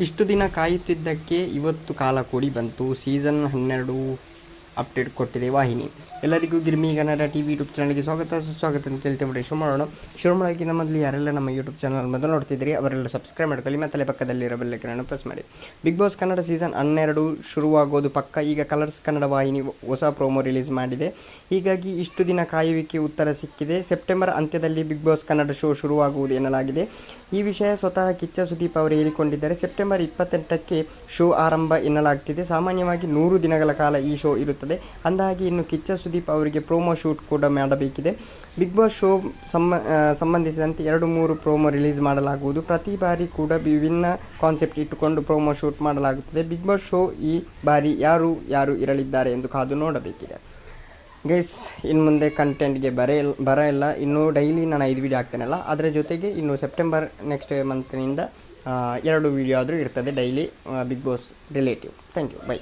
ಇಷ್ಟು ದಿನ ಕಾಯುತ್ತಿದ್ದಕ್ಕೆ ಇವತ್ತು ಕಾಲ ಕೂಡಿ ಬಂತು. ಸೀಸನ್ ಹನ್ನೆರಡು ಅಪ್ಡೇಟ್ ಕೊಟ್ಟಿದೆ ವಾಹಿನಿ. ಎಲ್ಲರಿಗೂ Girmi Kannada T V YouTube ಚಾನಲ್ಗೆ ಸ್ವಾಗತ. ಸುಸ್ವಾಗತ ಅಂತ ಹೇಳ್ತೇವೆ ಶುರು ಮಾಡೋಣ. ಶುರು ಮಾಡೋಕ್ಕಿಂತ ಮೊದಲು ಯಾರೆಲ್ಲ ನಮ್ಮ ಯೂಟ್ಯೂಬ್ ಚಾನಲ್ ಮೊದಲು ನೋಡ್ತಿದ್ದೀರಿ, ಅವರೆಲ್ಲ ಸಬ್ಸ್ಕ್ರೈಬ್ ಮಾಡ್ಕೊಳ್ಳಿ, ಮತ್ತು ಪಕ್ಕದಲ್ಲಿರೋ ಬೆಲ್ಲೈಕನನ್ನು ಪ್ರೆಸ್ ಮಾಡಿ. ಬಿಗ್ ಬಾಸ್ ಕನ್ನಡ ಸೀಸನ್ ಹನ್ನೆರಡು ಶುರುವಾಗೋದು ಪಕ್ಕ. ಈಗ ಕಲರ್ಸ್ ಕನ್ನಡ ವಾಹಿನಿ ಹೊಸ ಪ್ರೋಮೋ ರಿಲೀಸ್ ಮಾಡಿದೆ. ಹೀಗಾಗಿ ಇಷ್ಟು ದಿನ ಕಾಯುವಿಕೆ ಉತ್ತರ ಸಿಕ್ಕಿದೆ. ಸೆಪ್ಟೆಂಬರ್ ಅಂತ್ಯದಲ್ಲಿ ಬಿಗ್ ಬಾಸ್ ಕನ್ನಡ ಶೋ ಶುರುವಾಗುವುದು ಎನ್ನಲಾಗಿದೆ. ಈ ವಿಷಯ ಸ್ವತಃ ಕಿಚ್ಚ ಸುದೀಪ್ ಅವರು ಹೇಳಿಕೊಂಡಿದ್ದಾರೆ. ಸೆಪ್ಟೆಂಬರ್ ಇಪ್ಪತ್ತೆಂಟಕ್ಕೆ ಶೋ ಆರಂಭ ಎನ್ನಲಾಗ್ತಿದೆ. ಸಾಮಾನ್ಯವಾಗಿ ನೂರು ದಿನಗಳ ಕಾಲ ಈ ಶೋ ಇರುತ್ತದೆ. ಅಂದಾಗೆ ಇನ್ನು ಕಿಚ್ಚ ಸುದೀಪ್ ಅವರಿಗೆ ಪ್ರೋಮೋ ಶೂಟ್ ಕೂಡ ಮಾಡಬೇಕಿದೆ. ಬಿಗ್ ಬಾಸ್ ಶೋ ಸಂಬ ಸಂಬಂಧಿಸಿದಂತೆ ಎರಡು ಮೂರು ಪ್ರೋಮೋ ರಿಲೀಸ್ ಮಾಡಲಾಗುವುದು. ಪ್ರತಿ ಬಾರಿ ಕೂಡ ವಿಭಿನ್ನ ಕಾನ್ಸೆಪ್ಟ್ ಇಟ್ಟುಕೊಂಡು ಪ್ರೋಮೋ ಶೂಟ್ ಮಾಡಲಾಗುತ್ತದೆ. ಬಿಗ್ ಬಾಸ್ ಶೋ ಈ ಬಾರಿ ಯಾರು ಯಾರು ಇರಲಿದ್ದಾರೆ ಎಂದು ಕಾದು ನೋಡಬೇಕಿದೆ. ಗೈಸ್ ಇನ್ನು ಮುಂದೆ ಕಂಟೆಂಟ್ಗೆ ಬರ ಬರ ಇಲ್ಲ ಇನ್ನು ಡೈಲಿ ನಾನು ಐದು ವೀಡಿಯೋ ಹಾಕ್ತೇನಲ್ಲ ಅದರ ಜೊತೆಗೆ ಇನ್ನು ಸೆಪ್ಟೆಂಬರ್ ನೆಕ್ಸ್ಟ್ ಮಂತ್ನಿಂದ ಎರಡು ವೀಡಿಯೋ ಆದರೂ ಇರ್ತದೆ daily Bigg Boss relative thank you bye